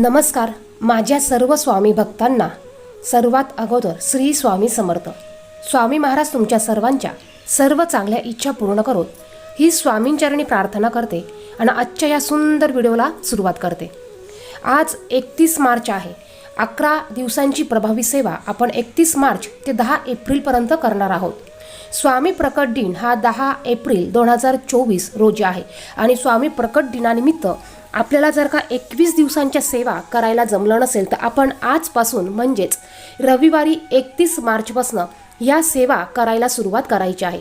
नमस्कार. माझ्या सर्व स्वामी भक्तांना सर्वात अगोदर श्री स्वामी समर्थ. स्वामी महाराज तुमच्या सर्वांच्या सर्व चांगल्या इच्छा पूर्ण करून ही स्वामींचरणी प्रार्थना करते आणि आजच्या या सुंदर व्हिडिओला सुरुवात करते. आज एकतीस मार्च आहे. अकरा दिवसांची प्रभावी सेवा आपण एकतीस मार्च ते दहा एप्रिलपर्यंत करणार आहोत. स्वामी प्रकट दिन हा दहा एप्रिल दोन हजार चोवीस रोजी आहे आणि स्वामी प्रकट दिनानिमित्त आपल्याला जर का एकवीस दिवसांच्या सेवा करायला जमलं नसेल तर आपण आजपासून म्हणजेच रविवारी एकतीस मार्चपासून या सेवा करायला सुरुवात करायची आहे.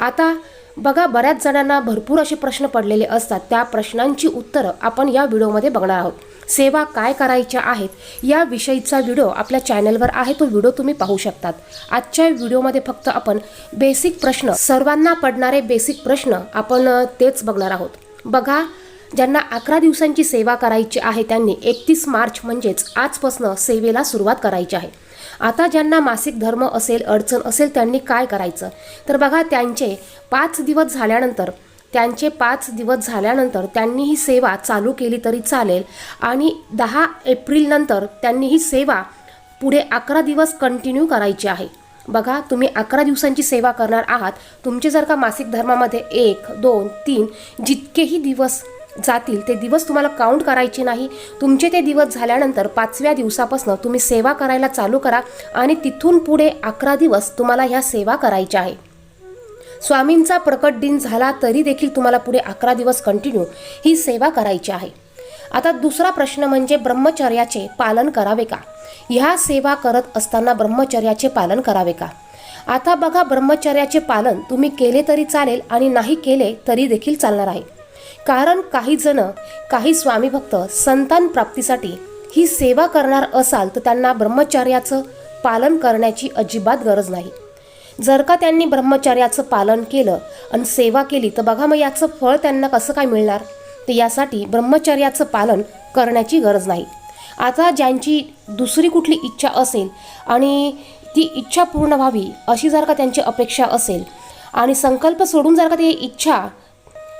आता बघा बऱ्याच जणांना भरपूर असे प्रश्न पडलेले असतात. त्या प्रश्नांची उत्तरं आपण या व्हिडिओमध्ये बघणार आहोत. सेवा काय करायच्या आहेत या विषयीचा व्हिडिओ आपल्या चॅनलवर आहे तो व्हिडिओ तुम्ही पाहू शकतात. आजच्या व्हिडिओमध्ये फक्त आपण बेसिक प्रश्न सर्वांना पडणारे बेसिक प्रश्न आपण तेच बघणार आहोत. बघा ज्यांना अकरा दिवसांची सेवा करायची आहे त्यांनी एकतीस मार्च म्हणजेच आजपासून सेवेला सुरुवात करायची आहे. आता ज्यांना मासिक धर्म असेल अडचण असेल त्यांनी काय करायचं? तर बघा त्यांचे पाच दिवस झाल्यानंतर त्यांचे पाच दिवस झाल्यानंतर त्यांनी ही सेवा चालू केली तरी चालेल आणि दहा एप्रिलनंतर त्यांनी ही सेवा पुढे अकरा दिवस कंटिन्यू करायची आहे. बघा तुम्ही अकरा दिवसांची सेवा करणार आहात. तुमचे जर का मासिक धर्मामध्ये एक दोन तीन जितकेही दिवस जातील ते दिवस तुम्हाला काउंट करायचे नाही. तुमचे ते दिवस झाल्यानंतर पाचव्या दिवसापासून तुम्ही सेवा करायला चालू करा आणि तिथून पुढे अकरा दिवस तुम्हाला ह्या सेवा करायच्या आहे. स्वामींचा प्रकट दिन झाला तरी देखील तुम्हाला पुढे अकरा दिवस कंटिन्यू ही सेवा करायची आहे. आता दुसरा प्रश्न म्हणजे ब्रह्मचर्याचे पालन करावे का? ह्या सेवा करत असताना ब्रह्मचर्याचे पालन करावे का? आता बघा ब्रह्मचर्याचे पालन तुम्ही केले तरी चालेल आणि नाही केले तरी देखील चालणार आहे. कारण काही जण काही स्वामी भक्त संतान प्राप्तीसाठी ही सेवा करणार असाल तर त्यांना ब्रह्मचर्याचं पालन करण्याची अजिबात गरज नाही. जर का त्यांनी ब्रह्मचर्याचं पालन केलं आणि सेवा केली तर बघा मग याचं फळ त्यांना कसं काय मिळणार? तर यासाठी ब्रह्मचर्याचं पालन करण्याची गरज नाही. आता ज्यांची दुसरी कुठली इच्छा असेल आणि ती इच्छा पूर्ण व्हावी अशी जर का त्यांची अपेक्षा असेल आणि संकल्प सोडून जर का ती इच्छा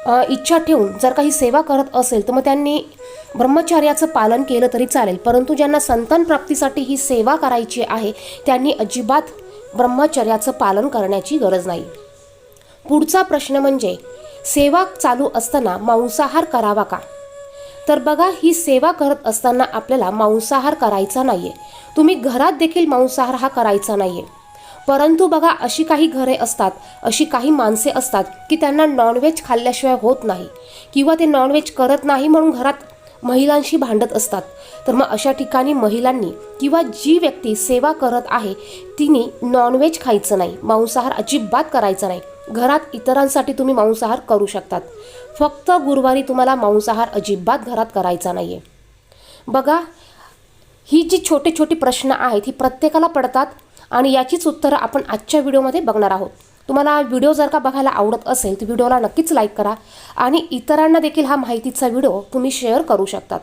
इच्छा ठेवून जर काही सेवा करत असेल तर मग त्यांनी ब्रह्मचर्याचं पालन केलं तरी चालेल. परंतु ज्यांना संतान प्राप्तीसाठी ही सेवा करायची आहे त्यांनी अजिबात ब्रह्मचर्याचं पालन करण्याची गरज नाही. पुढचा प्रश्न म्हणजे सेवा चालू असताना मांसाहार करावा का? तर बघा ही सेवा करत असताना आपल्याला मांसाहार करायचा नाही आहे तुम्ही घरात देखील मांसाहार हा करायचा नाही आहे परंतु बघा अशी काही घरे असतात अशी काही माणसे असतात की त्यांना नॉनव्हेज खाल्ल्याशिवाय होत नाही. किंवा ते नॉनव्हेज करत नाही म्हणून घरात महिलांशी भांडत असतात. तर मग अशा ठिकाणी महिलांनी किंवा जी व्यक्ती सेवा करत आहे तिने नॉनव्हेज खायचं नाही मांसाहार अजिबात करायचा नाही. घरात इतरांसाठी तुम्ही मांसाहार करू शकतात. फक्त गुरुवारी तुम्हाला मांसाहार अजिबात घरात करायचा नाही आहे बघा ही जी छोटे छोटे प्रश्न आहेत ही प्रत्येकाला पडतात आणि याचीच उत्तरं आपण आजच्या व्हिडिओमध्ये बघणार आहोत. तुम्हाला व्हिडिओ जर का बघायला आवडत असेल तर व्हिडिओला नक्कीच लाईक करा आणि इतरांना देखील हा माहितीचा व्हिडिओ तुम्ही शेअर करू शकतात.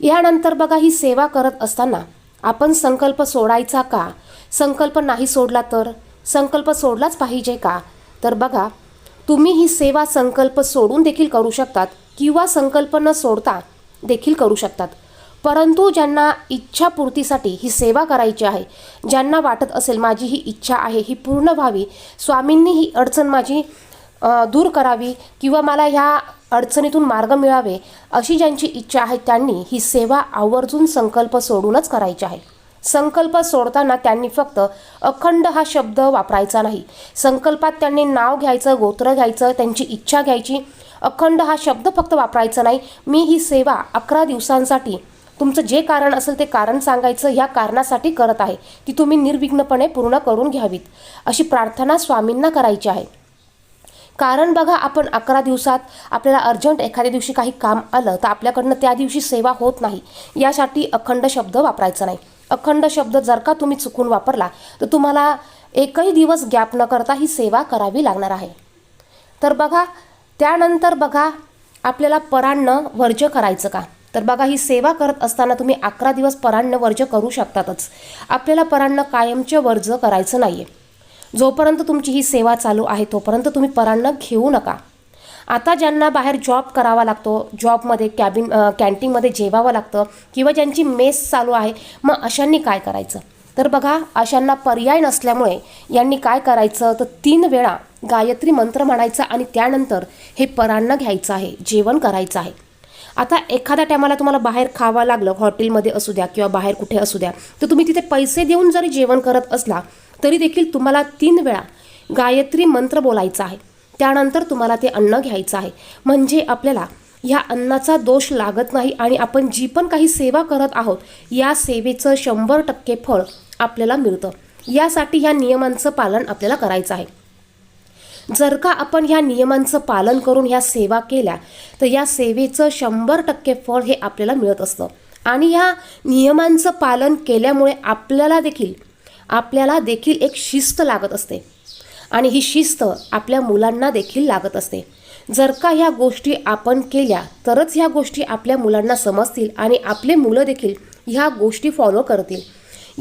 यानंतर बघा ही सेवा करत असताना आपण संकल्प सोडायचा का? संकल्प नाही सोडला तर? संकल्प सोडलाच पाहिजे का? तर बघा तुम्ही ही सेवा संकल्प सोडून देखील करू शकतात किंवा संकल्प न सोडता देखील करू शकतात. परंतु ज्यांना इच्छापूर्तीसाठी ही सेवा करायची आहे ज्यांना वाटत असेल माझी ही इच्छा आहे ही पूर्ण व्हावी स्वामींनी ही अडचण माझी दूर करावी किंवा मला ह्या अडचणीतून मार्ग मिळावे अशी ज्यांची इच्छा आहे त्यांनी ही सेवा आवर्जून संकल्प सोडूनच करायची आहे. संकल्प सोडताना त्यांनी फक्त अखंड हा शब्द वापरायचा नाही. संकल्पात त्यांनी नाव घ्यायचं गोत्र घ्यायचं त्यांची इच्छा घ्यायची अखंड हा शब्द फक्त वापरायचा नाही. मी ही सेवा अकरा दिवसांसाठी तुमचं जे कारण असेल ते कारण सांगायचं ह्या कारणासाठी करत आहे. ती तुम्ही निर्विघ्नपणे पूर्ण करून घ्यावीत. अशी प्रार्थना स्वामींना करायची आहे. कारण बघा आपण अकरा दिवसात आपल्याला अर्जंट एखाद्या दिवशी काही काम आलं तर आपल्याकडनं त्या दिवशी सेवा होत नाही. यासाठी अखंड शब्द वापरायचा नाही. अखंड शब्द जर का तुम्ही चुकून वापरला तर तुम्हाला एकही दिवस गॅप न करता ही सेवा करावी लागणार आहे. तर बघा त्यानंतर बघा आपल्याला परान्न वर्ज्य करायचं का? तर बघा ही सेवा करत असताना तुम्ही अकरा दिवस परान्न वर्ज करू शकतातच. आपल्याला परान्न कायमचे वर्ज करायचं नाही आहे जोपर्यंत तुमची ही सेवा चालू आहे तोपर्यंत तुम्ही परान्न घेऊ नका. आता ज्यांना बाहेर जॉब करावा लागतो जॉबमध्ये कॅबिन कॅन्टीनमध्ये जेवावं लागतं किंवा ज्यांची मेस चालू आहे मग अशांनी काय करायचं? तर बघा अशांना पर्याय नसल्यामुळे यांनी काय करायचं? तर तीन वेळा गायत्री मंत्र म्हणायचा आणि त्यानंतर हे परान्न घ्यायचं आहे जेवण करायचं आहे. आता एखाद्या टायमाला तुम्हाला बाहेर खावं लागलं हॉटेलमध्ये असू द्या किंवा बाहेर कुठे असू द्या तर तुम्ही तिथे पैसे देऊन जरी जेवण करत असला तरी देखील तुम्हाला तीन वेळा गायत्री मंत्र बोलायचा आहे. त्यानंतर तुम्हाला ते अन्न घ्यायचं आहे. म्हणजे आपल्याला ह्या अन्नाचा दोष लागत नाही आणि आपण जी पण काही सेवा करत आहोत या सेवेचं शंभर टक्के फळ आपल्याला मिळतं. यासाठी ह्या नियमांचं पालन आपल्याला करायचं आहे. जर का आपण ह्या नियमांचं पालन करून ह्या सेवा केल्या तर या सेवेचं शंभर टक्के फळ हे आपल्याला मिळत असतं. आणि ह्या नियमांचं पालन केल्यामुळे आपल्याला देखील आपल्याला देखील एक शिस्त लागत असते. आणि ही शिस्त आपल्या मुलांना देखील लागत असते. जर का ह्या गोष्टी आपण केल्या तरच ह्या गोष्टी आपल्या मुलांना समजतील आणि आपले मुलं देखील ह्या गोष्टी फॉलो करतील.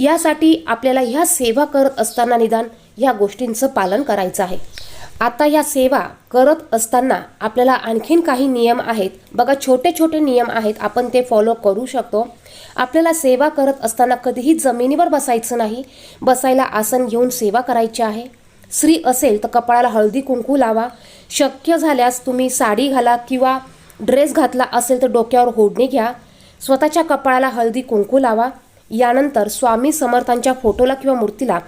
यासाठी आपल्याला ह्या सेवा करत असताना निदान ह्या गोष्टींचं पालन करायचं आहे. आता ह्या सेवा करत असताना आपल्याला आणखीन काही नियम आहेत. बघा छोटे छोटे नियम आहेत. आपण ते फॉलो करू शकतो. आपल्याला सेवा करत असताना कधीही जमिनीवर बसायचं नाही. बसायला आसन घेऊन सेवा करायची आहे. स्त्री असेल तर कपाळाला हळदी कुंकू लावा. शक्य झाल्यास तुम्ही साडी घाला किंवा ड्रेस घातला असेल तर डोक्यावर होडणी घ्या. स्वतःच्या कपाळाला हळदी कुंकू लावा. यानंतर स्वामी समर्थांच्या फोटोला किंवा मूर्तीला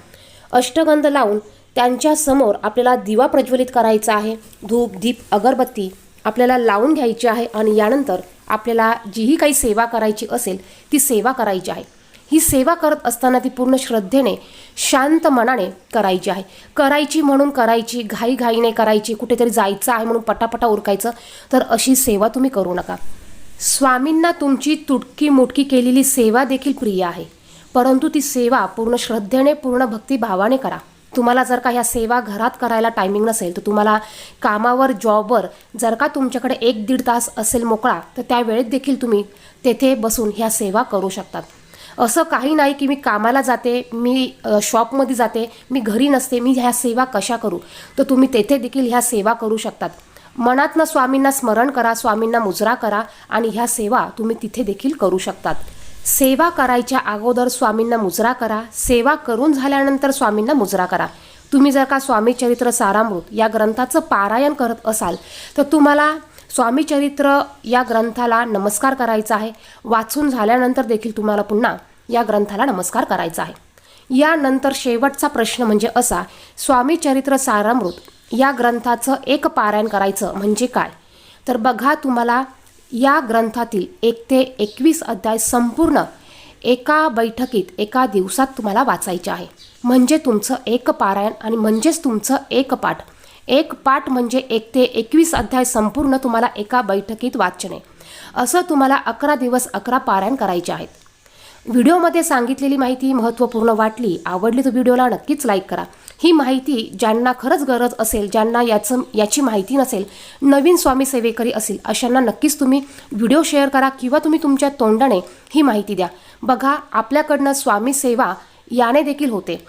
अष्टगंध लावून त्यांच्यासमोर आपल्याला दिवा प्रज्वलित करायचा आहे. धूप दीप अगरबत्ती आपल्याला लावून घ्यायची आहे आणि यानंतर आपल्याला जीही काही सेवा करायची असेल ती सेवा करायची आहे. ही सेवा करत असताना ती पूर्ण श्रद्धेने शांत मनाने करायची आहे. करायची म्हणून करायची घाईघाईने करायची कुठेतरी जायचं आहे म्हणून पटापटा उरकायचं तर अशी सेवा तुम्ही करू नका. स्वामींना तुमची तुटकी मुटकी केलेली सेवा देखील प्रिय आहे. परंतु ती सेवा पूर्ण श्रद्धेने पूर्ण भक्तिभावाने करा. तुम्हाला जर का ह्या सेवा घरात करायला टायमिंग नसेल तर तुम्हाला कामावर जॉबवर जर का तुमच्याकडे एक दीड तास असेल मोकळा तर त्यावेळेत देखील तुम्ही तेथे बसून ह्या सेवा करू शकतात. असं काही नाही की मी कामाला जाते मी शॉपमध्ये जाते मी घरी नसते मी ह्या सेवा कशा करू? तर तुम्ही तेथे देखील ह्या सेवा करू शकतात. मनातनं स्वामींना स्मरण करा स्वामींना मुजरा करा आणि ह्या सेवा तुम्ही तिथे देखील करू शकतात. सेवा करायच्या अगोदर स्वामींना मुजरा करा. सेवा करून झाल्यानंतर स्वामींना मुजरा करा. तुम्ही जर का स्वामी चरित्र सारामृत या ग्रंथाचं पारायण करत असाल तर तुम्हाला स्वामी चरित्र या ग्रंथाला नमस्कार करायचा आहे. वाचून झाल्यानंतर देखील तुम्हाला पुन्हा या ग्रंथाला नमस्कार करायचा आहे. यानंतर शेवटचा प्रश्न म्हणजे असा स्वामी चरित्र सारामृत या ग्रंथाचं एक पारायण करायचं म्हणजे काय? तर बघा तुम्हाला या ग्रंथातील एक ते एकवीस अध्याय संपूर्ण एका बैठकीत एका दिवसात तुम्हाला वाचायचे आहे. म्हणजे तुमचं एक पारायण आणि म्हणजेच तुमचं एक पाठ. एक पाठ म्हणजे एक ते एकवीस अध्याय संपूर्ण तुम्हाला एका बैठकीत वाचणे. असं तुम्हाला अकरा दिवस अकरा पारायण करायचे आहेत. व्हिडिओमध्ये सांगितलेली माहिती महत्त्वपूर्ण वाटली. आवडली तर व्हिडिओला नक्कीच लाईक करा. ही माहिती ज्यांना खरंच गरज असेल ज्यांना याचं याची माहिती नसेल नवीन स्वामी सेवेकरी असेल अशांना नक्कीच तुम्ही व्हिडिओ शेअर करा किंवा तुम्ही तुमच्या तोंडाने ही माहिती द्या. बघा आपल्याकडनं स्वामी सेवा याने देखील होते.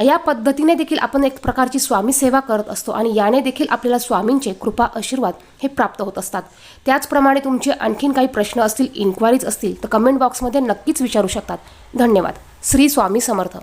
या पद्धतीने देखील आपण एक प्रकारची स्वामी सेवा करत असतो आणि याने देखील आपल्याला स्वामींचे कृपा आशीर्वाद हे प्राप्त होत असतात. त्याचप्रमाणे तुमचे आणखीन काही प्रश्न असतील इन्क्वायरीज असतील तर कमेंट बॉक्समध्ये नक्कीच विचारू शकतात. धन्यवाद. श्री स्वामी समर्थ.